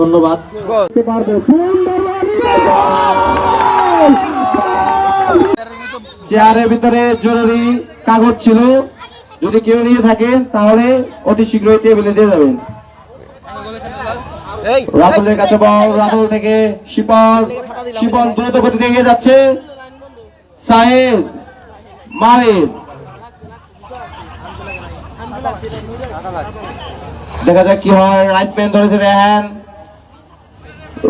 ধন্যবাদ। চেয়ারের ভিতরে জরুরি কাগজ ছিল। যদি কেউ নিয়ে থাকেন তাহলে অতি শীঘ্রই টেবিলে দিয়ে যাবেন। রাতুলের কাছে বল রাতুল থেকে শিপন শিপন দ্রুত গতিতে এগিয়ে যাচ্ছে। সাহেব মাহির দেখা যাক কি হয়। রাইট পেন ধরেছে রেহান।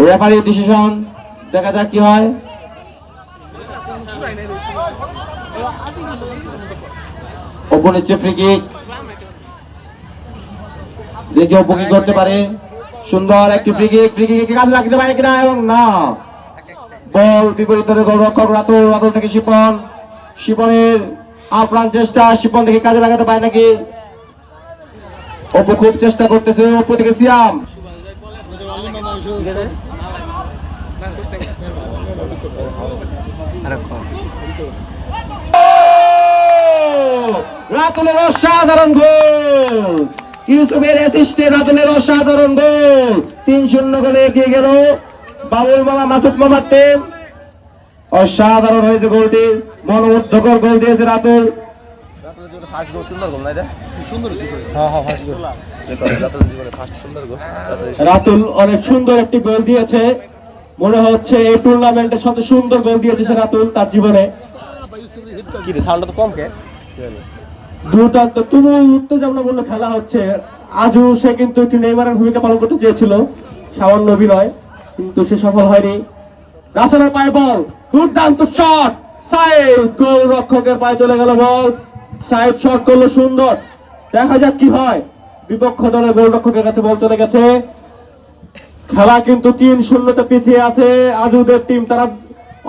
রেফারি ডিসিশন দেখা যাক কি হয়। ওপর নিচ্ছে ফ্রি কিক দেখি অপু কি করতে পারে। সুন্দর একটি ফ্রি কিক ফ্রি কিক কাজে লাগতে পারে কিনা এবং না। বল বিপরীত দলের গোলরক্ষক রাতুল রাতুল থেকে শিপন। শিপনের আপ্রাণ চেষ্টা, শিপন থেকে কাজে লাগাতে পারে নাকি? অপু খুব চেষ্টা করতেছে, অপু থেকে সিয়াম। রাতুলের অসাধারণ গোল! ইউসুফের অ্যাসিস্টে রাতুলের অসাধারণ গোল! তিন শূন্য গোলে এগিয়ে গেল বাবুল মামা মাসুদ মামার টিম অসাধারণ হয়েছে গোলটি। মনোমুগ্ধকর গোল দিয়েছে রাতুল। রাতুল অনেক সুন্দর একটি গোল দিয়েছে। মনে হচ্ছে এই টুর্নামেন্টের সবচেয়ে সুন্দর গোল দিয়েছে সে রাতুল তার জীবনে। দুর্দান্ত তুমুল উত্তেজনাপূর্ণ খেলা হচ্ছে। আজও সে কিন্তু একটি নেইমারের ভূমিকা পালন করতে চেয়েছিল। সামান্য অভিনয় কিন্তু সে সফল হয়নি। রাসেলের পায়ে বল দুর্দান্ত শট সাইদ গোল রক্ষকের পায়ে চলে গেল বল। সাইদ শট করল, সুন্দর। দেখা যাক কি হয়। বিপক্ষ দলের গোল রক্ষকের কাছে বল চলে গেছে। খেলা কিন্তু তিন শূন্যতে পিছিয়ে আছে। আজুদের টিম তারা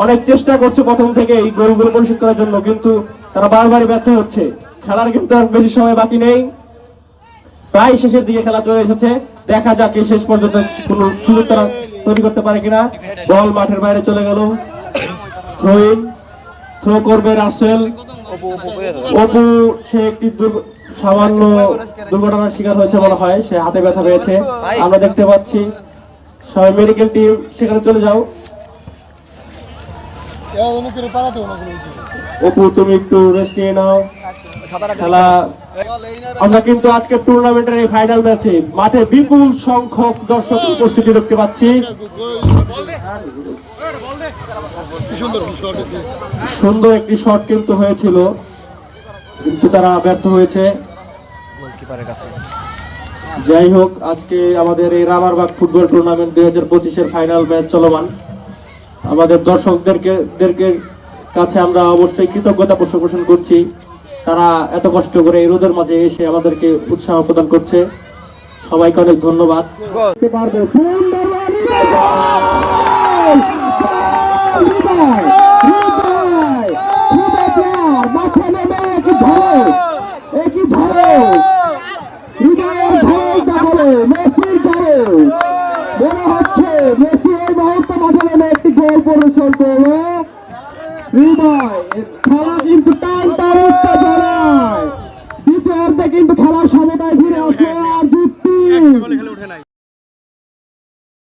অনেক চেষ্টা করছে প্রথম থেকে। এই গোলগুলো পরিশোধ করার জন্য কিন্তু তারা বারবারই ব্যর্থ হচ্ছে। খেলার কিন্তু আর বেশি সময় বাকি নেই। প্রায় শেষের দিকে খেলা চলে এসেছে। দেখা যাক শেষ পর্যন্ত কোনো সুযোগ তারা তৈরি করতে পারে কিনা। বল মাঠের বাইরে চলে গেল। থ্রোইন থ্রো করবে রাসেল। অপু সে একটি সামান্য দুর্ঘটনার শিকার হয়েছে মনে হয়। সে হাতে ব্যথা পেয়েছে। আমরা দেখতে পাচ্ছি। সবাই মেডিকেল টিম সেখানে চলে যাও। অপু তুমি একটু রেস্ট নিয়ে নাও। খেলা আমরা কিন্তু আজকে টুর্নামেন্টের এই ফাইনাল ম্যাচে মাঠে বিপুল সংখ্যক দর্শক উপস্থিতি দেখতে পাচ্ছি। সুন্দর একটি শট কিন্তু হয়েছিল কিন্তু তারা ব্যর্থ হয়েছে। যাই হোক আজকে আমাদের এই রামারবাগ ফুটবল টুর্নামেন্ট দুই হাজার পঁচিশের ফাইনাল ম্যাচ চলমান। আমাদের দর্শকদেরকে দেরকে কাছে আমরা অবশ্যই কৃতজ্ঞতা প্রদর্শন করছি। তারা এত কষ্ট করে এই রোদের মাঝে এসে আমাদেরকে উৎসাহ প্রদান করছে। সবাইকে অনেক ধন্যবাদ করতে পারবে সুন্দর হৃদয়! হৃদয়! হৃদয়! হৃদয় প্লেয়ার মাঠে নেমে একই ঝড় একই ঝড় হৃদয়ের ঝড়টা হলো মেসির ঝড় মনে হচ্ছে মেসি এই মুহূর্তে মাঠে নেমে একটি করল হৃদয় খেলা কিন্তু টান টান উত্তেজনায় দ্বিতীয় অর্ধে কিন্তু খেলার সমতায় ফিরে আসে আর যুক্তি।